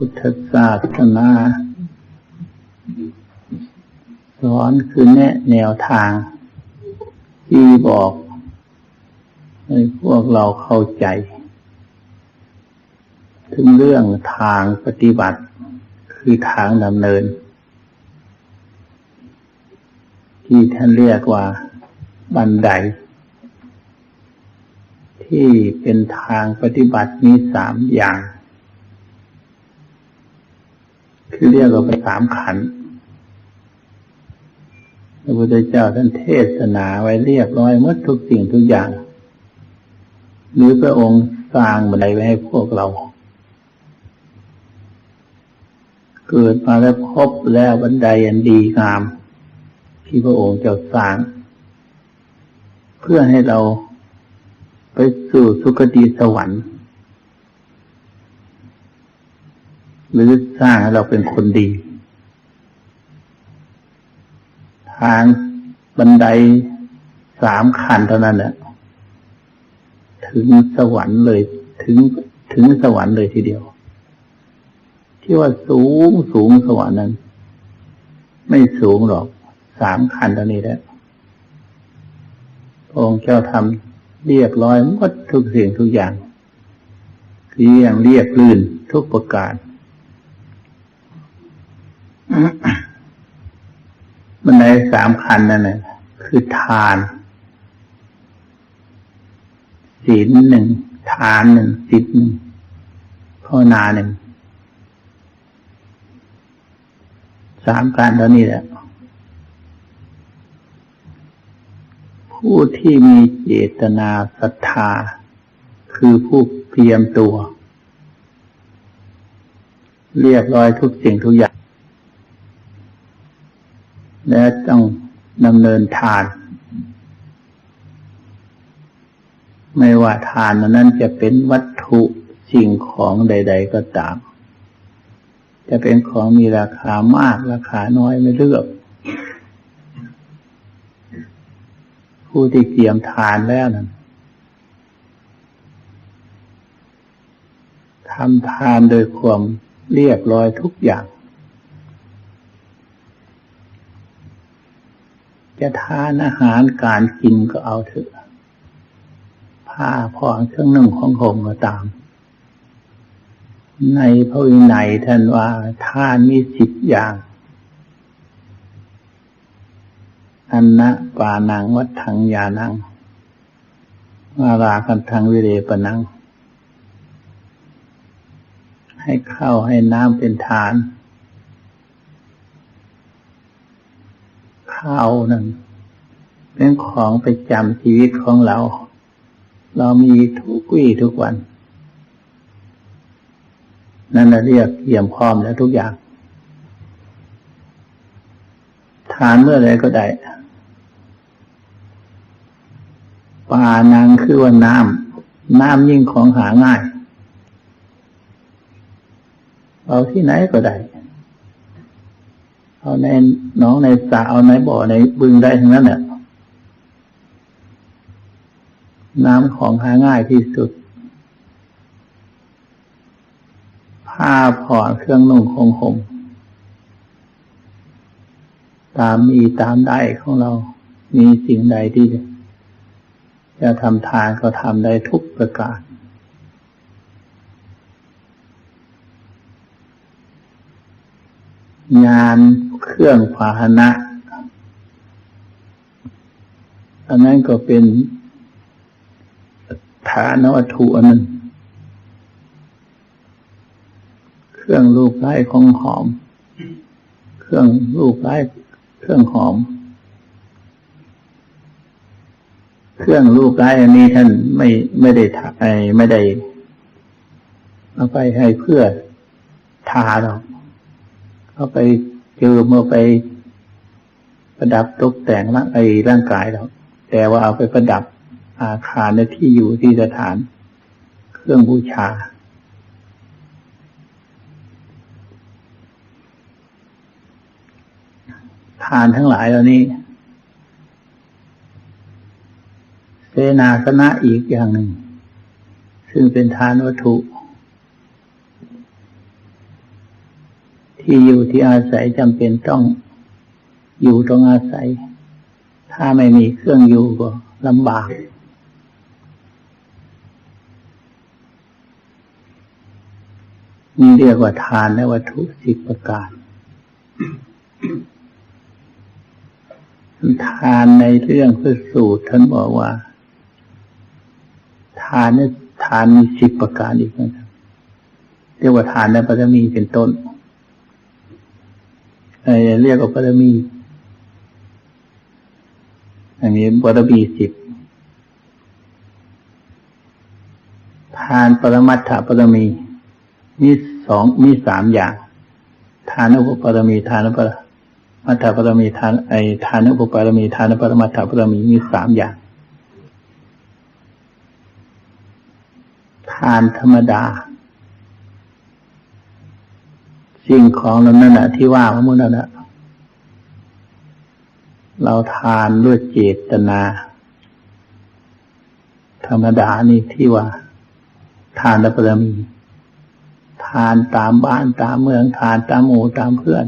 พุทธศาสนา สอนคือแนะแนวทาง ที่บอกให้พวกเราเข้าใจ ถึงเรื่องทางปฏิบัติ คือทางดำเนิน ที่ท่านเรียกว่า บันได ที่เป็นทางปฏิบัติมีสามอย่าง คือเรียกว่าสามขันธ์พระพุทธเจ้าท่านเทศนาไว้เรียบร้อยหมดทุกสิ่งทุกอย่าง หรือพระองค์สร้างบันไดไว้ให้พวกเรา เกิดมาแล้วพบแล้วบันไดอันดีงาม ที่พระองค์จะสร้าง เพื่อให้เราไปสู่สุคติสวรรค์ หรือสร้างให้เราเป็นคนดี ทางบันไดสามขั้นเท่านั้นแหละถึงสวรรค์เลย ถึงถึงสวรรค์เลยทีเดียว ที่ว่าสูงสูงสวรรค์นั้น ไม่สูงหรอกสามขั้นเท่านี้แหละองค์เจ้าทำเรียบร้อยหมดทุกสิ่งทุกอย่างเรียงเรียบลื่นทุกประการ บันไดสามคันนั่นแหละคือทานศีลหนึ่งทานหนึ่งศีลหนึ่งภาวนาหนึ่งสามการเท่านี้แหละผู้ที่มีเจตนาศรัทธา คือผู้เพียมตัว เรียบร้อยทุกสิ่งทุกอย่าง และต้องดำเนินทาน ไม่ว่าทานนั้นจะเป็นวัตถุสิ่งของใด ๆ ก็ตาม จะเป็นของมีราคามากราคาน้อยไม่เลือก ผู้ที่เกี่ยมทานแล้วนั้นทำทานโดยความเรียบร้อยทุกอย่าง จะทานอาหารการกินก็เอาเถอะ ผ้าผ่อนเครื่องนึ่งของผมก็ตาม ในพระวินัยท่านว่าทานมีสิบอย่าง อันนะปานังวัดทังยานังวารากันทังวิเรปนัง ให้ข้าวให้น้ำเป็นทาน ข้าวนั่นเป็นของไปจำชีวิตของเรา เรามีทุกวี่ทุกวัน นั่นเรียกเยี่ยมพร้อมแล้วทุกอย่าง ทานเมื่อไรก็ได้ปานังคือว่าน้ำน้ำยิ่งของหาง่าย เอาที่ไหนก็ได้ เอาในหน้องในสระเอาในบ่อในบึงได้ทั้งนั้นแหละน้ำของหาง่ายที่สุด ผ้าผ่อนเครื่องนุ่งคงห่มตามมีตามได้ของเรา มีสิ่งใดที่จะทำทานก็ทำได้ทุกประการ งานเครื่องพาหนะ อันนั้นก็เป็นฐานวัตถุอันหนึ่งเครื่องรูปไร้ของหอม เครื่องรูปไร้เครื่องหอม เครื่องรูปไร้อันนี้ท่านไม่ไม่ได้ทาไม่ได้เอาไปให้เพื่อทาหรอก เอาไปเจอเมื่อไปประดับตกแต่งร่างไอ้ร่างกายเราแต่ว่าเอาไปประดับอาคารในที่อยู่ที่สถาน เครื่องบูชา ทานทั้งหลายเหล่านี้เสนาสนะอีกอย่างหนึ่ง ซึ่งเป็นทานวัตถุ ที่อยู่ที่อาศัยจำเป็นต้องอยู่ตรงอาศัย ถ้าไม่มีเครื่องอยู่ก็ลำบาก นี่เรียกว่าทานและวัตถุสิบประการ ทานในเรื่องพระสูตรท่านบอกว่า ทานนี่ทานมีสิบประการอีกนะครับเรียกว่าทานและปรมีเป็นต้น เออเรียกว่าปรมีอันนี้ปรมีสิบทานปรมัตถปรมีมีสองมีสามอย่าง ทานุปปรมีทานุปรมัตถปรมีทานไอทานุปปรมีทานปรมัตถปรมีมีสามอย่าง ทานธรรมดา สิ่งของเหล่านั้นนะที่ว่าพระมุนั้นนะเราทานด้วยเจตนา ธรรมดานี่ที่ว่า ทานและปรมี ทานตามบ้านตามเมือง ทานตามหมู่ตามเพื่อน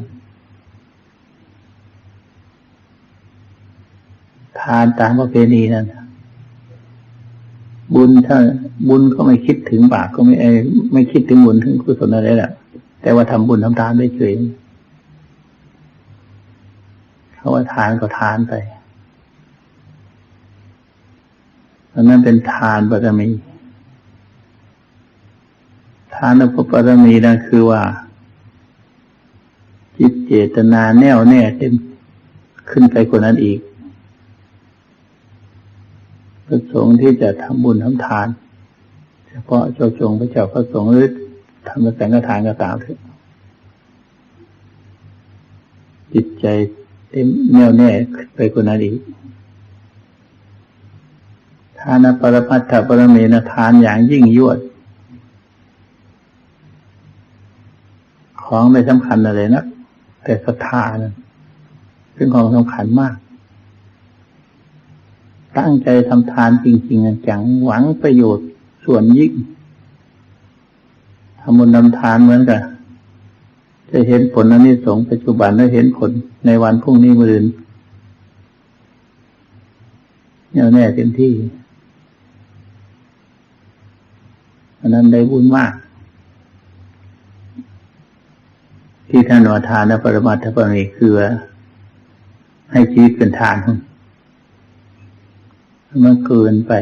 ทานตามประเพณีนั่นบุญถ้าบุญก็ไม่คิดถึงบาปก็ไม่ไม่คิดถึงบุญถึงกุศลอะไรแหละ แต่ว่าทำบุญทำทานได้เฉยเขาว่าทานก็ทานไปอันนั้นเป็นทานบารมี ทานอุปบารมีนั่นคือว่า จิตเจตนาแน่วแน่เต็มขึ้นไปกว่านั้นอีกประสงค์ที่จะทำบุญทำทาน เฉพาะเจ้าจงพระเจ้าพระสงฆ์หรือ ทำแต่งกระทานก็ตามเถอะจิตใจเต็มแน่วแน่ไปกว่านั้นอีกทานปรมัตถปรเมนทานอย่างยิ่งยวด ของไม่สำคัญอะไรนะแต่ศรัทธานั้นเป็นของสำคัญมาก ตั้งใจทำทานจริง ๆ จังหวังประโยชน์ส่วนยิ่งำบุญทำทานเหมือนกันจะเห็นผลอันนี้สงปัจจุบันและเห็นผลในวันพรุ่งนี้มื่นแน่วแน่เต็มที่อันนั้นได้บุญมาก ที่ท่านวาทานและปรมาทปรมีคือให้ชีวิตเป็นทานมันเกินไป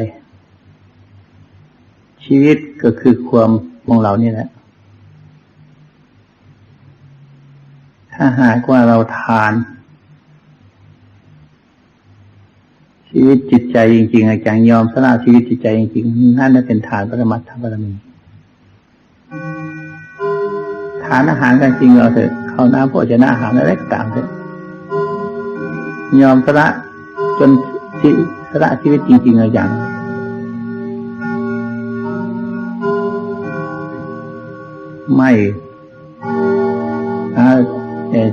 ชีวิตก็คือความของเรานี่แหละ ถ้าหากว่าเราทาน ชีวิตจิตใจจริง ๆ อาจารย์ยอมสละชีวิตจิตใจจริงๆนั่นเป็นทานปรมัตถบารมีทานอาหารกันจริงเราเถอะเข้าน้ำโภชนะอาหารอะไรก็ตามเถอะยอมสละจนสละชีวิตจริงๆอย่างไม่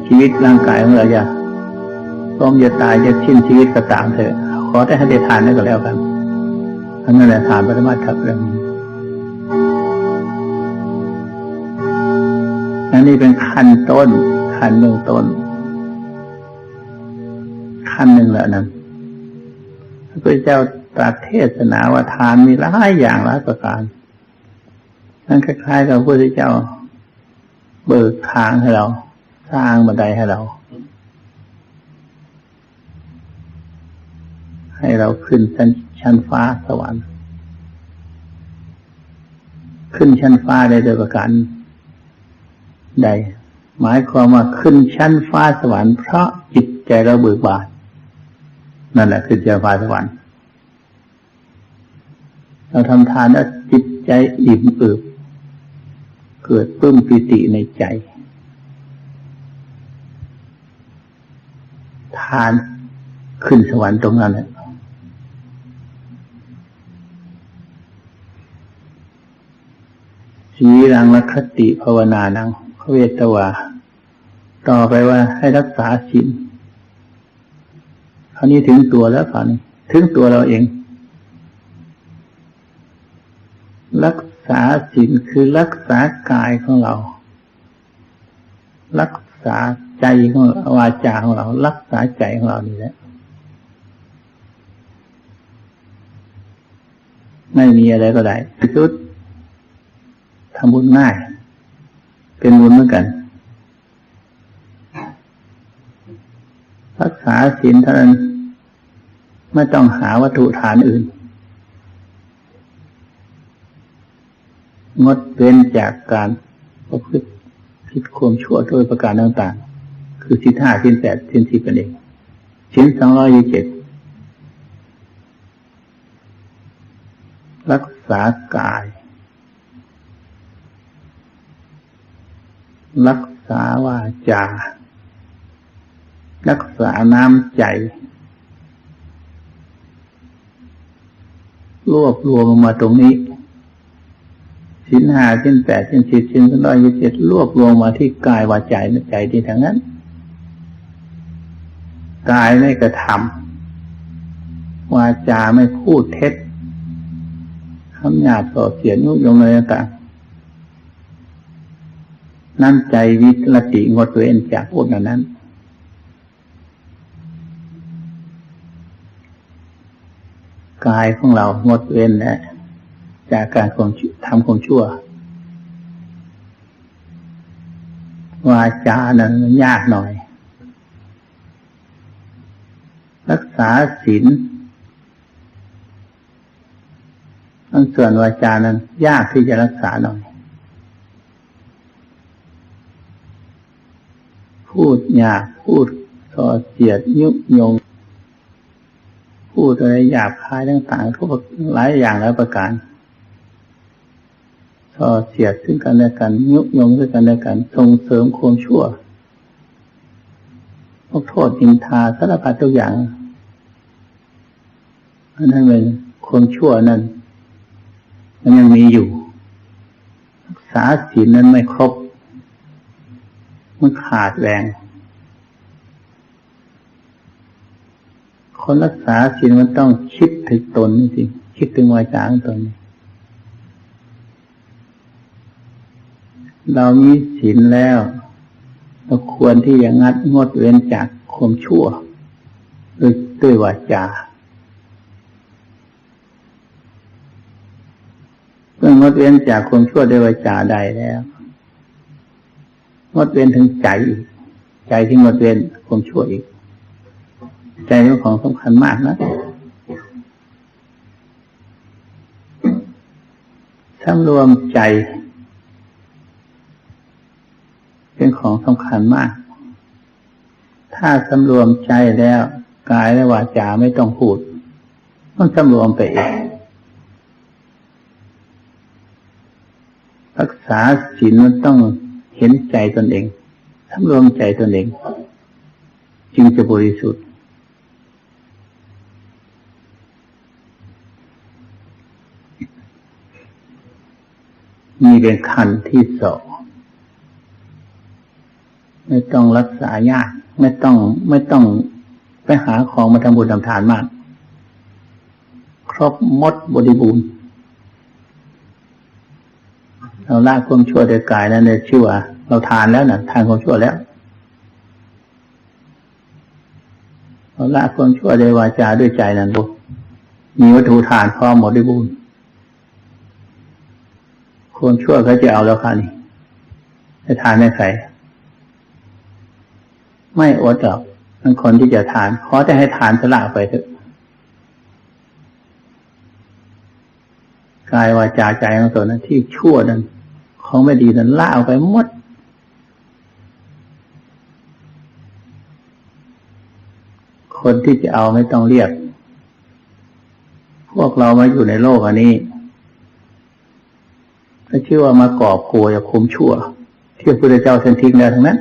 ชีวิตร่างกายของเราจะต้มจะตายจะชิ้นชีวิตก็ตามเถอะ ขอแต่ให้ได้ทานนั่นก็แล้วกันอันนั้นแหละทานปรมาทับเรื่องอันนี้เป็นขั้นต้น ขั้นเบื้องต้น ขั้นหนึ่งแล้วนั้นพระพุทธเจ้าตรัสเทศนาว่าทานมีหลายอย่างหลายประการนั่นคล้ายๆกับพระพุทธเจ้า เบิกทางให้เรา สร้างบันไดให้เรา ให้เราขึ้นชั้นชั้นฟ้าสวรรค์ ขึ้นชั้นฟ้าได้โดยประการใด หมายความว่าขึ้นชั้นฟ้าสวรรค์เพราะจิตใจเราเบิกบานนั่นแหละคือชั้นฟ้าสวรรค์ เราทำทานแล้วจิตใจอิ่มเอิบ เกิดปลื้มปิติในใจ ทานขึ้นสวรรค์ตรงนั้นแหละสีรังลคติภาวนานังพระเวตวา ต่อไปว่าให้รักษาศีลคราวนี้ถึงตัวแล้วคราวนี้ถึงตัวเราเอง รักษาศีลคือรักษากายของเรา รักษา ใจของเราวาจาของเรา รักษาใจของเรานี่แหละไม่มีอะไรก็ได้สุดทำบุญง่าย เป็นบุญเหมือนกัน รักษาศีลเท่านั้นไม่ต้องหาวัตถุฐานอื่น งดเว้นจากการประพฤติผิดความชั่วโดยประการต่างๆ คือสินห้าสินแปดสินสิบเป็นเองสินสองร้อยยี่สิบเจ็ดรักษากาย รักษาวาจา รักษาน้ำใจ รวบรวมมาตรงนี้สินห้าสินแปดสินสิบสินร้อยยี่สิบเจ็ดรวบรวมมาที่กายวาจาใจที่ทั้งนั้น กายไม่กระทำวาจาไม่พูดเท็จคำหยาบส่อเสียดยุยงอะไรต่างนั่นใจวิรติงดเว้นจากพวกนั้น กายของเรางดเว้นและจากการทำความชั่ว วาจานั้นยากหน่อย รักษาศีลทั้งส่วนวาจานั้น ยากที่จะรักษาหน่อย พูดหยากพูดส่อเสียดยุยง พูดอะไรหยาบคายต่างๆทุกหลายอย่างหลายประการส่อเสียดซึ่งกันและกัน ยุยงซึ่งกันและกันส่งเสริมความชั่ว พวกโทษอินทาสารพัดทุกอย่างอันนั้นเป็นความชั่วนั้น มันยังมีอยู่ รักษาศีลนั้นไม่ครบ มันขาดแรงคนรักษาศีลมันต้องคิดถึงตนจริงคิดถึงวาจาของตน เรามีศีลแล้ว เราควรที่จะงัดงดเว้นจากความชั่วด้วยด้วยวาจาเมื่องดเว้นจากความชั่วด้วยวาจาใดแล้วงดเว้นถึงใจอีกใจที่งดเว้นความชั่วอีก ใจเป็นของสำคัญมากนะสำรวมใจ เป็นของสำคัญมาก ถ้าสำรวมใจแล้วกายและวาจาไม่ต้องพูด มันสำรวมไปเองรักษาศีลมันต้องเห็นใจตนเองสำรวมใจตนเอง จึงจะบริสุทธิ์ มีเป็นขั้นที่สอง ไม่ต้องรักษายากไม่ต้อง ไม่ต้องไปหาของมาทำบุญทำทานมาก ครบมดบริบูรณ์เราละความชั่วโดยกายนั้นเนี่ยชื่อว่าเราทานแล้วนะทานความชั่วแล้ว เราละความชั่วโดยวาจาด้วยใจนั้นบุมีวัตถุทานพร้อมหมดด้วยบุญคนชั่วเขาจะเอาแล้วค่ะนี่จะทานไม่ใส่ ไม่อดหรอกมันคนที่จะทานขอจะให้ทานสละไปเถอะกายวาจาใจของตัวนั้นที่ชั่วนั้นของไม่ดีนั้นละเอาไปหมดคนที่จะเอาไม่ต้องเรียก พวกเรามาอยู่ในโลกอันนี้ก็ชื่อว่ามากอบโกยคุมชั่ว ที่พระพุทธเจ้าเส้นทิ้งแล้วทั้งนั้น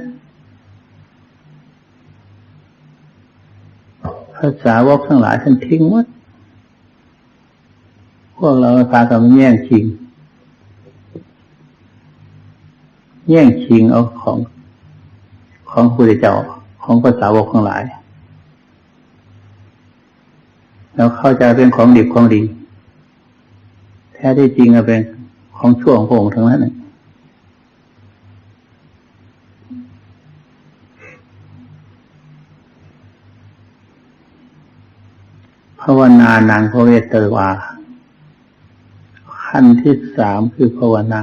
ภาษาวกทั้งหลายท่านทิ้งหมดพวกเราพากันแย่งชิง แย่งชิงเอาของของพระเจ้าของภาษาวกทั้งหลายแล้วเข้าใจเป็นของดีของดี แท้ที่จริงอะเป็นของชั่วของพระองค์ทั้งนั้น ภาวนานางพระเวเตวาขั้นที่สามคือภาวนา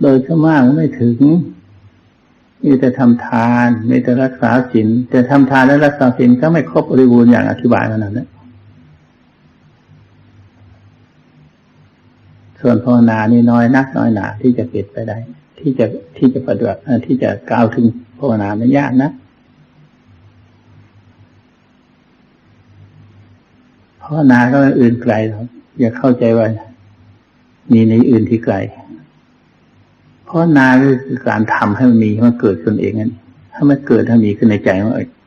โดยสมากไม่ถึง มีแต่ทำทาน มีแต่รักษาศีลแต่ทำทานและรักษาศีลก็ไม่ครบบริบูรณ์อย่างอธิบายขนาดนั้นส่วนภาวนานี่น้อยนักน้อยหนาที่จะเกิดไปได้ ที่จะที่จะปฏิบัติที่จะกล่าวถึงภาวนามันยากนะาวนาก็อื่นไกลครับ อย่าเข้าใจว่ามีในอื่นที่ไกลภาวนาคือการทำให้มันมีให้มันเกิดขึ้นเองนั่นถ้ามันเกิดถ้ามีขึ้นในใจ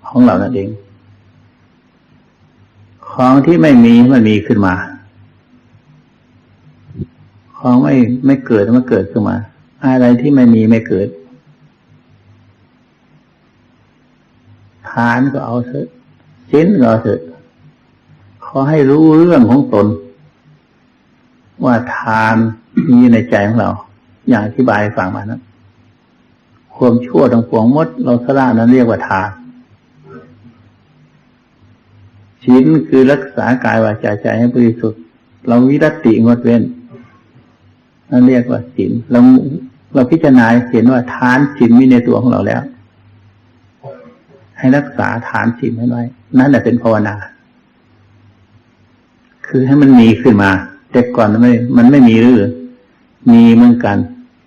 ของเรานั่นเอง ของที่ไม่มีมันมีขึ้นมา ของไม่ไม่เกิดมันเกิดขึ้นมา อะไรที่ไม่มีไม่เกิดทานก็เอาเถอะสิ้นก็เอาเถอะ อให้รู้เรื่องของตน ว่าทานมีในใจของเรา อย่างอธิบายฟังมานะความชั่วทั้งปวงมด เราสละนั้นเรียกว่าทานชิ้นคือรักษากายวาจาใจให้บริสุทธิ์ เราวิรติงดเว้นนั่นเรียกว่าศีลเราเราพิจารณาเห็นว่าทานศีลมีในตัวของเราแล้ว ให้รักษาฐานศีลไว้นั่นแหละเป็นภาวนา คือให้มันมีขึ้นมา แต่ก่อนมันไม่ มันไม่มีหรือมีเหมือนกัน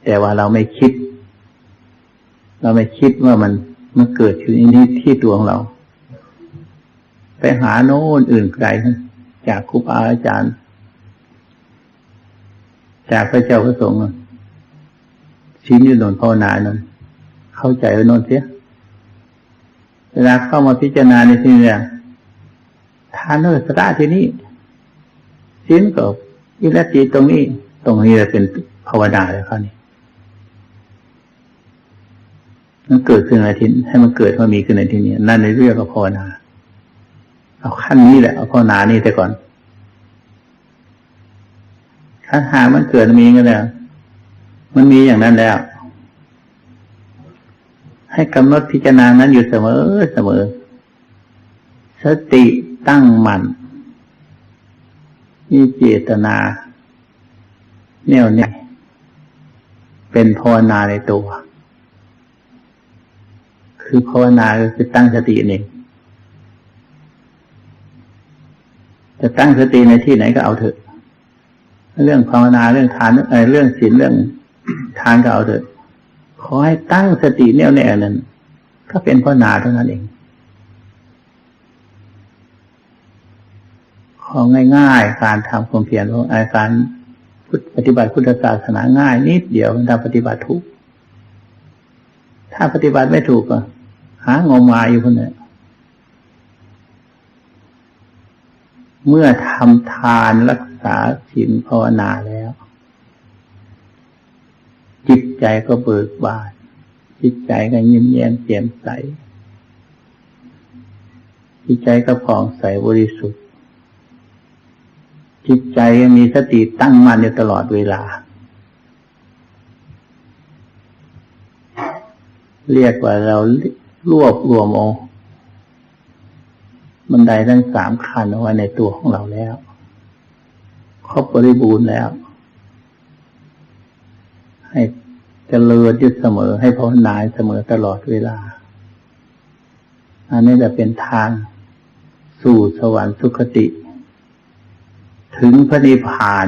แต่ว่าเราไม่คิด เราไม่คิดว่ามันมันเกิดขึ้นที่ที่ตัวของเรา ไปหาโน่นอื่นไกลจากครูบาอาจารย์ จากพระเจ้าพระสงฆ์ชิ้นยืนนภาวนานนเข้าใจว่านนเสียเวลาเข้ามาพิจารณาในที่นี้ทานเนอสระที่นี้ ชิ้นกับยิรจีตรงนี้ ตรงนี้จะเป็นภาวนาเลยครับนี่มันเกิดขึ้นในที่ให้มันเกิดมามีขึ้นในที่นี้นั่นในเรื่องของภาวนา เอาขั้นนี้แหละเอาภาวนานี่แต่ก่อนถ้าหามันเกิดมีกันแล้วมันมีอย่างนั้นแล้ว ให้กำหนดพิจารณานั้นอยู่เสมอเสมอ สติตั้งมัน่น มีเจตนา แน่วแน่เป็นภาวนาในตัว คือภาวนาคือตั้งสติเองจะตั้งสติในที่ไหนก็เอาเถอะ เรื่องภาวนาเรื่องทานเรื่องศีลเรื่องทานก็เอาเถอะ ขอให้ตั้งสติแน่วแน่นั้น ก็เป็นภาวนาเท่านั้นเอง ของง่ายๆ การทำความเพียรของอาการปฏิบัติพุทธศาสนาง่าย นิดเดียวถ้าปฏิบัติถูก ถ้าปฏิบัติไม่ถูกก็หางมมาอยู่คนนี้เมื่อทำทานรักษาศีลภาวนาแล้ว จิตใจก็เบิกบาน จิตใจก็ยิ้มแย้มแจ่มใส จิตใจก็ผ่องใสบริสุทธิ์ จิตใจมีสติตั้งมั่นอยู่ตลอดเวลา เรียกว่าเรารวบรวมองบันไดทั้งสามขั้นเอาไว้ในตัวของเราแล้ว ครบบริบูรณ์แล้ว ให้เจริญยึดเสมอให้ภาวนายเสมอตลอดเวลา อันนี้จะเป็นทางสู่สวรรค์สุคติ ถึงพระนิพพาน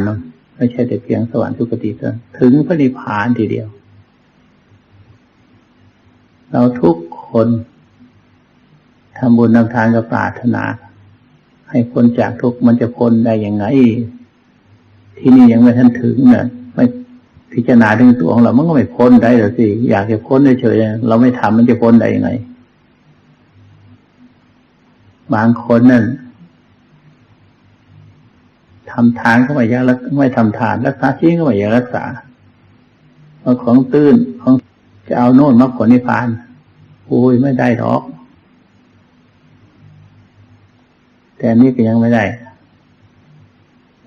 ไม่ใช่แต่เพียงสวรรค์สุคติเท่าถึงพระนิพพานทีเดียว เราทุกคนทำบุญทำทานกับปรารถนา ให้พ้นจากทุกข์มันจะพ้นได้ยังไง ที่นี่ยังไม่ทันถึงเนะไม่พิจารณาถึงตัวของเรามันก็ไม่พ้นได้หรอกสิอยากจะพ้นเฉยๆเราไม่ทำมันจะพ้นได้ยังไง บางคนนั่น ทำทานก็ไม่อยากไม่ทำทาน รักษาชีวิตก็ไม่ยากรักษาเอาของตื้นของจะเอาโน่นมรรคผลนิพพานโอ้ยไม่ได้หรอก แต่นี้ก็ยังไม่ได้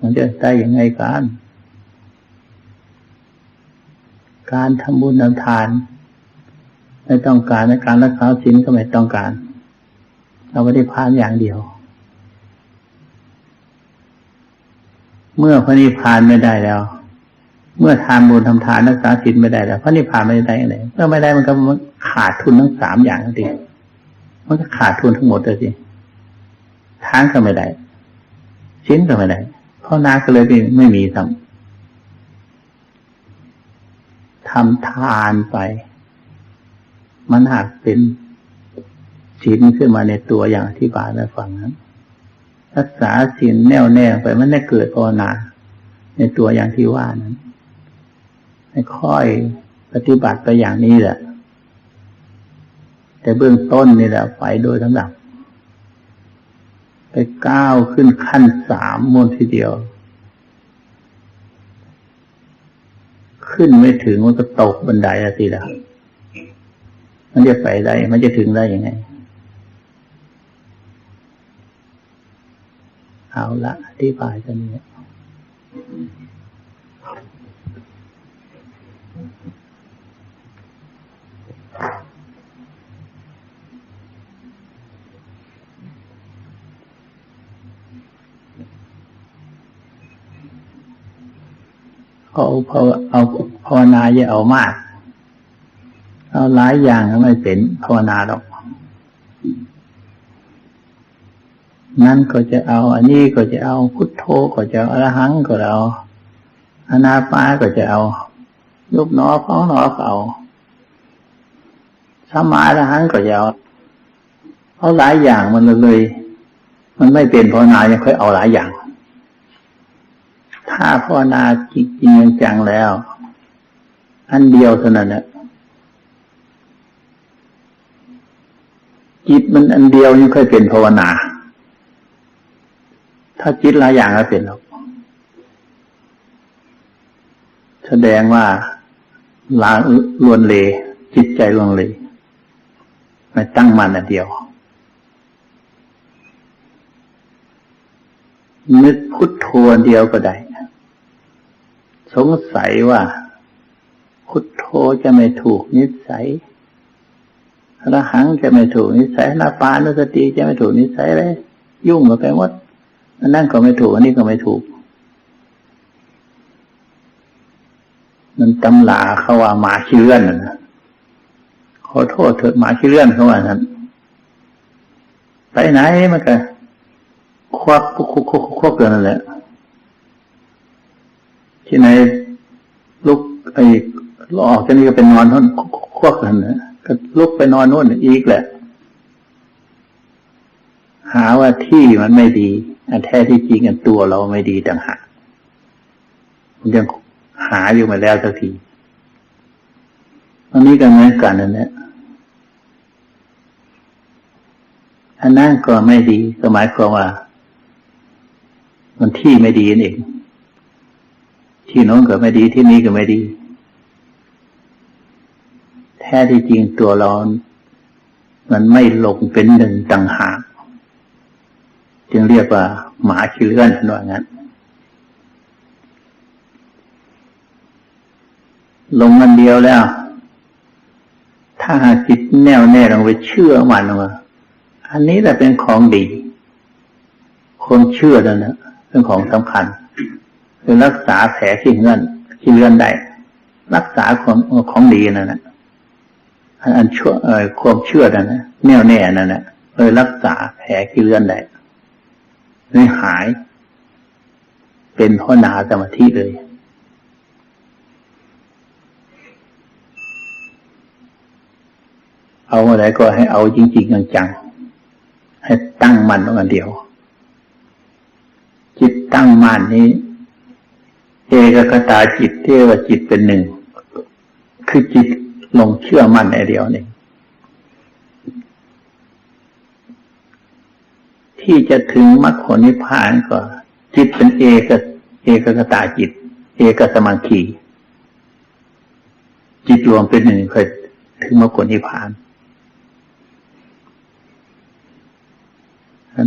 มันจะได้ยังไงกันการทำบุญทำทาน ไม่ต้องการในการรักษาศีลก็ไม่ต้องการ เราไม่ได้พานอย่างเดียว เมื่อพระนิพพานไม่ได้แล้ว เมื่อทานบุญทำทานรักษาศีลไม่ได้แล้วพระนิพพานไม่ได้อะไรเมื่อไม่ได้มันก็ขาดทุนทั้งสามอย่างดิมันก็ขาดทุนทั้งหมดเลยสิทานก็ไม่ได้ชิ้นก็ไม่ได้เพราะนาก็เลยไม่ไม่มีทำทำทานไป มันหากเป็นศีลขึ้นมาในตัวอย่างที่บาลได้ฟังนั้น รักษาศีลแน่วแน่ไปมันได้เกิดภาวนา ในตัวอย่างที่ว่านั้นให้ค่อยปฏิบัติไปอย่างนี้แหละ แต่เบื้องต้นนี่แหละไปโดยลำดับ ไปก้าวขึ้นขั้นสามมนทีเดียว ขึ้นไม่ถึงมันก็ตกบันไดละทีละมันจะไปได้ มันจะถึงได้ยังไง เอาละอธิบายกันนี้เอาเอาเอาภาวนาอย่าเอามาก เอาหลายอย่างไม่เป็นภาวนาหรอก นั่นก็จะเอา อันนี้ก็จะเอาพุทโธก็จะเอาอรหังก็เอาอนาปาก็จะเอายุบหนอพองหนอก็เอาสมาอรหังก็จะเอาเอาหลายอย่างมันเลย มันไม่เป็นภาวนายังค่อยเอาหลายอย่าง ถ้าภาวนาจริงจังแล้ว อันเดียวเท่านั้นแหละจิตมันอันเดียวยังค่อยเป็นภาวนา ถ้าจิตหลายอย่างก็เป็นหรอกแสดงว่าลาลวนเลจิตใจลวนเลไม่ตั้งมันอันเดียว นึกพุทโธเดียวก็ได้สงสัยว่า พุทโธจะไม่ถูกนิสัยระหังจะไม่ถูกนิสัยนาปานุสติจะไม่ถูกนิสัยเลยยุ่งกับไปหมด อันนั้นก็ไม่ถูก อันนี้ก็ไม่ถูก มันตำหลาเขาว่าหมาขี้เลื่อนนะขอโทษเถิดหมาขี้เลื่อนเขาว่านั้นไปไหนมันก็ควักควักควักควักกันนั่นแหละที่ไหนลุกไอ้ออกจากนี้ก็เป็นนอนท่านควักกันนะก็ลุกไปนอนนู่นอีกแหละ หาว่าที่มันไม่ดี อันแท้ที่จริงอันตัวเราไม่ดีต่างหากมันยังหาอยู่มาแล้วสักทีอันนี้ก็เหมือนกันนั่นแหละอันนั้นก็ไม่ดีก็หมายความว่า มันที่ไม่ดีนั่นเองที่โน้นก็ไม่ดีที่นี้ก็ไม่ดี แท้ที่จริงตัวเรา มันไม่ลงเป็นหนึ่งต่างหาก จึงเรียกว่าหมาขี้เลื่อนนว่างั้น ลงมันเดียวแล้ว ถ้าหากจิตแน่วแน่ลงไปเชื่อมันว่าอันนี้แหละเป็นของดี คนเชื่อแล้วนะเป็นของสำคัญคือรักษาแผลที่เงื่อนที่เลื่อนได้ รักษาของของดีนั่นนะอันชั่วความเชื่อนั่นนะแน่วแน่นั่นนะเลยรักษาแผลที่เลื่อนได้ เลยหาย เป็นพ่อนาสมาธิเลย เอาอะไรก็ให้เอาจริง ๆ จังๆให้ตั้งมันอันเดียว จิตตั้งมันนี้ เอกคตาจิตเทวจิตเป็นหนึ่ง คือจิตลงเชื่อมั่นในเดียวนี่ ที่จะถึงมรรคผลนิพพานก็จิตเป็นเอกเอกคตาจิต เอกสมังคีจิตรวมเป็นหนึ่งเคยถึงมรรคผลนิพพาน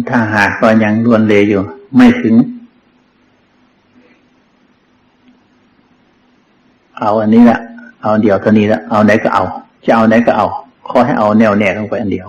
ถ้าหากก็ยังล้วนเลอยู่ ไม่ถึง เอาอันนี้ละเอาเดียวเท่านี้ละเอาไหนก็เอา จะเอาไหนก็เอา ขอให้เอาแนวแน่ลงไปอันเดียว